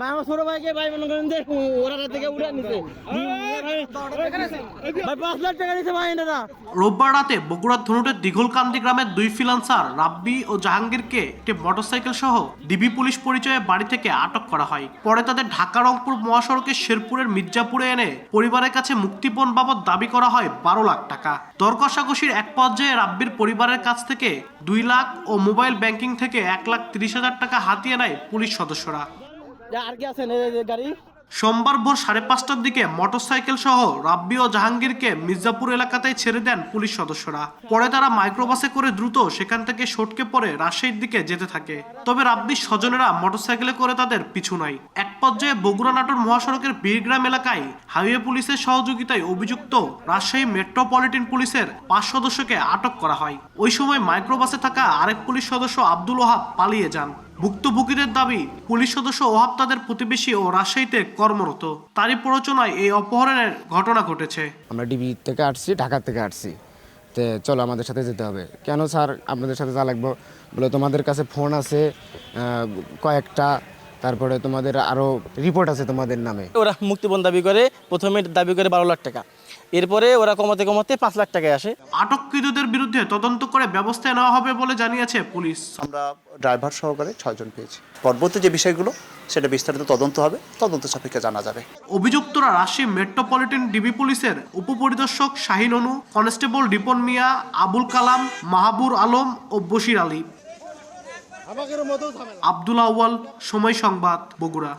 ভাই ছোট ভাইকে ভাই মনে করেন যে ওরা থেকে উড়ে নিছে ভাই, পাঁচ লাখ টাকা দিছে ভাই এটা রোববার রাতে বগুড়ার ধনুটের দীঘলকান্দি গ্রামের দুই ফ্রিলান্সার রাব্বি ও জাহাঙ্গীরকে একটি মোটরসাইকেল সহ ডিবি পুলিশ পরিচয়ে বাড়ি থেকে আটক করা হয়। পরে তাদের ঢাকা রংপুর মহাসড়কে শেরপুরের মির্জাপুরে এনে পরিবারের কাছে মুক্তিপণ বাবদ দাবি করা হয় বারো লাখ টাকা। দর কষাকষির এক পর্যায়ে রাব্বির পরিবারের কাছ থেকে দুই লাখ ও মোবাইল ব্যাংকিং থেকে এক লাখ তিরিশ হাজার টাকা হাতিয়ে নেয় পুলিশ সদস্যরা। সোমবার ভোর সাড়ে পাঁচটার দিকে মোটরসাইকেল সহ রাব্বি ও জাহাঙ্গীরকে মির্জাপুর এলাকাতেই ছেড়ে দেন পুলিশ সদস্যরা। পরে তারা মাইক্রোবাসে করে দ্রুত সেখান থেকে সটকে পড়ে রাজশাহীর দিকে যেতে থাকে। তবে রাব্বির স্বজনেরা মোটরসাইকেলে করে তাদের পিছু নাই এক পর্যায়ে বগুড়া নাটোর মহাসড়কের বীরগ্রাম এলাকায় হাইওয়ে পুলিশের সহযোগিতায় অভিযুক্ত রাজশাহী মেট্রোপলিটন পুলিশের পাঁচ সদস্যকে আটক করা হয়। ওই সময় মাইক্রোবাসে থাকা আরেক পুলিশ সদস্য আব্দুল ওহাব পালিয়ে যান। ভুক্তভোগীদের দাবি, পুলিশ সদস্য ওহাব তাদের প্রতিবেশী ও রাজশাহীতে কর্মরত। তারই প্ররোচনায় এই অপহরণের ঘটনা ঘটেছে। আমরা ডিবি থেকে আসছি, ঢাকা থেকে আসছি। তো চলো, আমাদের সাথে যেতে হবে। কেন স্যার, আপনাদের সাথে যা লাগবো? বলে, তোমাদের কাছে ফোন আছে কয়েকটা তারপরে তোমাদের আরও রিপোর্ট আছে তোমাদের নামে। ওরা মুক্তিপণ দাবি করে প্রথমে দাবি করে বারো লাখ টাকা। এরপরে ওরা কমাতে কমাতে পাঁচ লাখ টাকায় আসে। আটককৃতদের বিরুদ্ধে তদন্ত করে ব্যবস্থা নেওয়া হবে বলে জানিয়েছে পুলিশ। আমরা ড্রাইভার সহকারে ছয়জন পেয়েছি। পরবর্তী যে বিষয়গুলো সেটা বিস্তারিত তদন্ত হবে। তদন্ত সাপেক্ষে জানা যাবে। অভিযুক্তরা রাশি মেট্রোপলিটন ডিবি পুলিশের উপপরিদর্শক শাহিন অনু কনস্টেবল রিপন মিয়া আবুল কালাম মাহাবুর আলম ও বশির আলী। আব্দুল আউয়াল সময় সংবাদ বগুড়া।